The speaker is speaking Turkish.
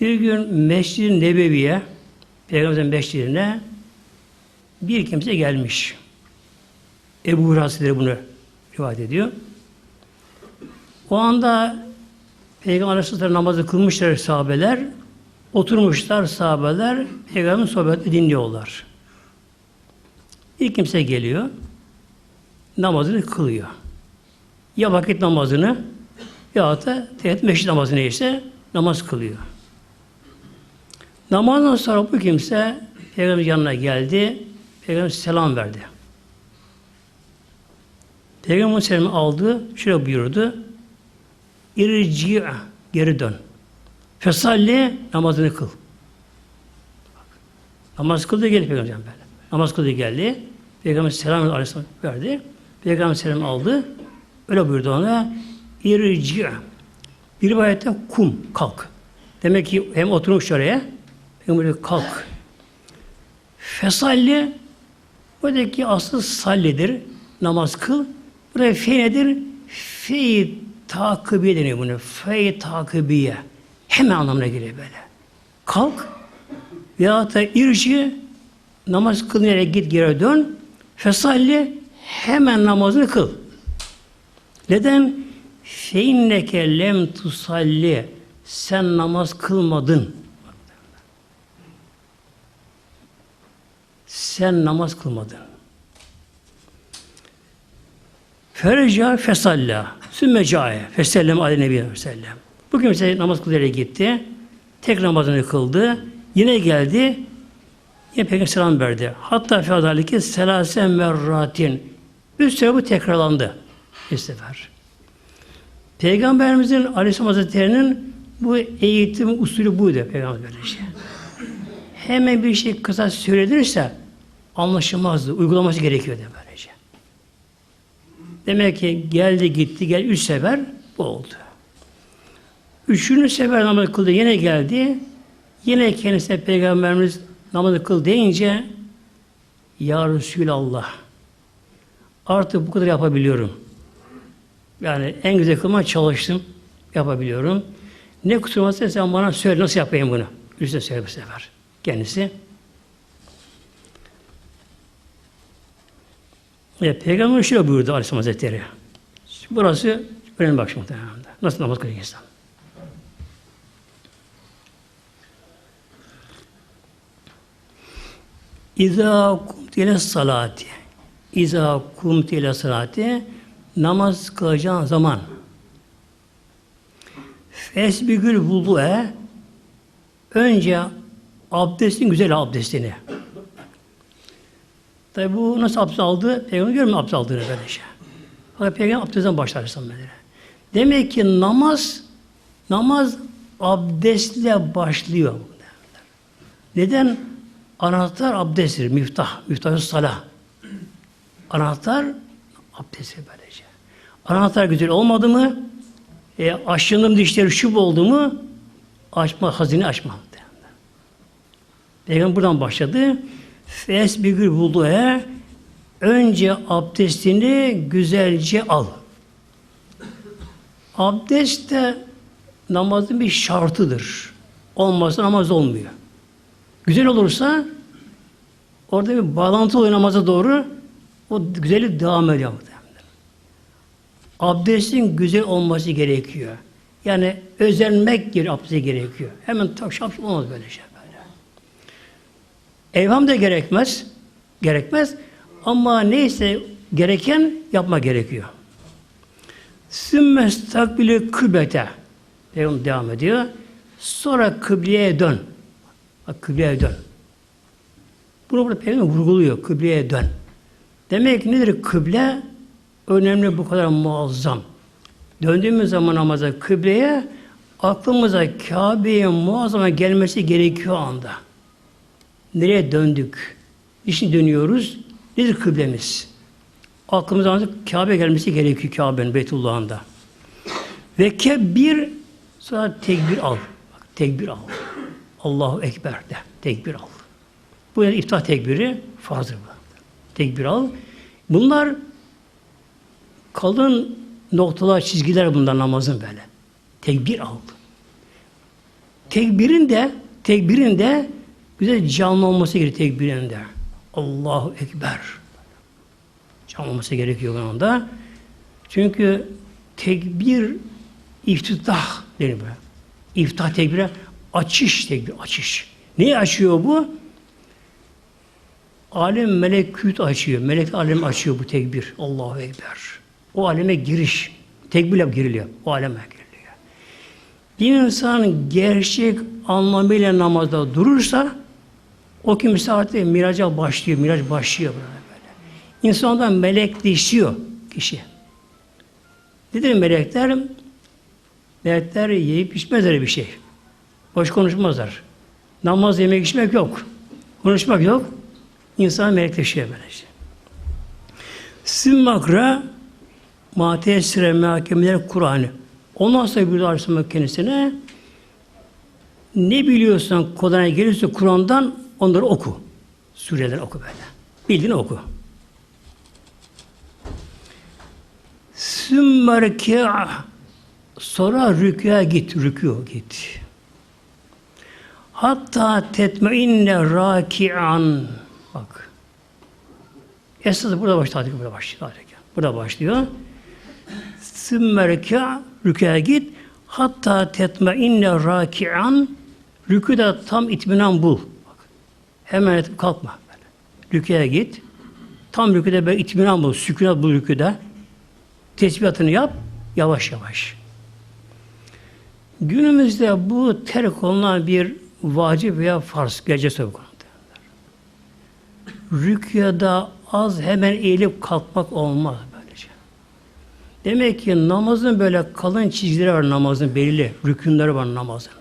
Bir gün Mescid-i Nebevi'ye, Peygamberimizin mescidine bir kimse gelmiş. Ebu Hurasidir bunu rivayet ediyor. O anda Peygamber Aleyhisselatü namazı kılmışlar sahabeler. Oturmuşlar sahabeler. Peygamberin sohbetini dinliyorlar. Bir kimse geliyor. Namazını kılıyor. Ya vakit namazını ya da tehettü meşrit namazı neyse namaz kılıyor. Namazdan sonra bu kimse Peygamberin yanına geldi. Peygamber selam verdi. Peygamber selamı aldı. Şöyle buyurdu. İrci geri dön. Fesalli namazını kıl. Namaz kıldı geldi Peygamber böyle. Namaz kıldı geldi. Peygamber selam verdi. Peygamber selam aldı. Öyle buyurdu ona. İrci. Bir rivayette kum, kalk. Demek ki hem oturmuş oraya, böyle kalk. Fesalli, buradaki aslı sallidir. Namaz kıl. Buraya fe nedir? Fe takibiye deniyor bunu. Fe takibiye. Hemen anlamına geliyor böyle. Kalk veya da irci namaz kıl git geri dön. Fesalli hemen namazını kıl. Neden? Feinneke lem tusalli sen namaz kılmadın. Sen namaz kılmadın. Ferca fesalla. Sümme cae. Fesellem aleyhi nebi sellem. Bu kimse namaz kılıyor gitti. Tek namazını kıldı. Yine geldi. Yine Peygamber selam verdi. Hatta fadalike selase merratin. Üç sefer bu tekrarlandı. Bir sefer. Peygamberimizin Aleyhisselam Hazretleri'nin bu eğitim usulü buydu Peygamber. Hemen bir şey kısa söylenirse anlaşılmazdı. Uygulaması gerekiyordu böylece. Demek ki geldi gitti gel üç sefer bu oldu. Üçüncü sefer namazı kıldı yine geldi. Yine kendisine Peygamberimiz namazı kıl deyince Ya Resulallah artık bu kadar yapabiliyorum. Yani en güzel kılmaya çalıştım. Yapabiliyorum. Ne kusurum varsa sen bana söyle nasıl yapayım bunu. Üstüne söyle bu sefer. Kendisi. E, Peygamber şöyle buyurdu Aleyhisselam Hazretleri. Burası önemli bak şimdi. Nasıl namaz kılıyor insan? İza kumt ile salati. İza kumt ile salati. Namaz kılacağın zaman Fesbigül vudu'e önce abdestin güzel abdestini. Tabi bu nasıl abdest aldı? Peygamber görmüyor abdest aldığını böyle şey. Fakat Peygamber abdestten başlar böyle. Demek ki namaz namaz abdestle başlıyor. Neden? Anahtar abdesttir, miftah, miftah salah. Anahtar abdesttir böylece. Anahtar güzel olmadı mı, e, aşındım dişleri şup oldu mu, açma, hazine açma. Peygamber buradan başladı. Fes bir gül bulduğu önce abdestini güzelce al. Abdest de namazın bir şartıdır. Olmazsa namaz olmuyor. Güzel olursa orada bir bağlantı oluyor namaza doğru o güzellik devam ediyor. Abdestin güzel olması gerekiyor. Yani özenmek gibi abdeste gerekiyor. Hemen tak şap olmaz böyle şey. Evham da gerekmez. Gerekmez. Ama neyse gereken yapma gerekiyor. Sümmes takbili kıblete. Peygamber devam ediyor. Sonra kıbleye dön. Bak kıbleye dön. Bunu burada Peygamber vurguluyor. Kıbleye dön. Demek ki nedir kıble? Önemli bu kadar muazzam. Döndüğümüz zaman namaza kıbleye aklımıza Kabe'ye muazzama gelmesi gerekiyor anda. Nereye döndük? Niçin dönüyoruz? Nedir kıblemiz? Aklımıza artık Kabe gelmesi gerekiyor Kabe'nin Beytullah'ında. Ve kebir sonra tekbir al. Bak, tekbir al. Allahu Ekber de. Tekbir al. Bu yani iftah tekbiri farzdır. Tekbir al. Bunlar kalın noktalar, çizgiler bunlar namazın böyle. Tekbir al. tekbirin de tekbirin de güzel canlı olması gerekiyor tekbirin de. Allahu Ekber. Canlı olması gerekiyor o anda. Çünkü tekbir iftitah denir böyle. İftah tekbire açış tekbir, açış. Neyi açıyor bu? Alem melekut açıyor. Melek alem açıyor bu tekbir. Allahu Ekber. O aleme giriş. Tekbirle giriliyor. O aleme giriliyor. Bir insan gerçek anlamıyla namazda durursa o kimse artık miraca başlıyor. Miraç başlıyor böyle böyle. İnsandan melekleşiyor kişi. Nedir melekler? Melekler yiyip içmezler bir şey. Boş konuşmazlar. Namaz yemek içmek yok. Konuşmak yok. İnsan melekleşiyor böylece. Simmakra Matesire Mehakemeler Kur'an'ı. Ondan sonra bir Aleyhisselam kendisine ne biliyorsan Kur'an'a gelirse Kur'an'dan onları oku. Sureler oku böyle. Bildiğini oku. Sümmerke sonra rükûya git, rükû git. Hatta tetmeinne rakian. Bak. Esas burada başlıyor. Burada başlıyor. Burada başlıyor. Sümmerke rükûya git. Hatta tetmeinne rakian. Rükûda tam itminan bul. Hemen yatıp kalkma. Rükûya git. Tam rükûda böyle itminan bul. Sükunat bul rükûda. Tesbihatını yap. Yavaş yavaş. Günümüzde bu terk olunan bir vacip veya farz gece konusu. Rüküyada az hemen eğilip kalkmak olmaz böylece. Demek ki namazın böyle kalın çizgileri var namazın belirli rükünleri var namazın.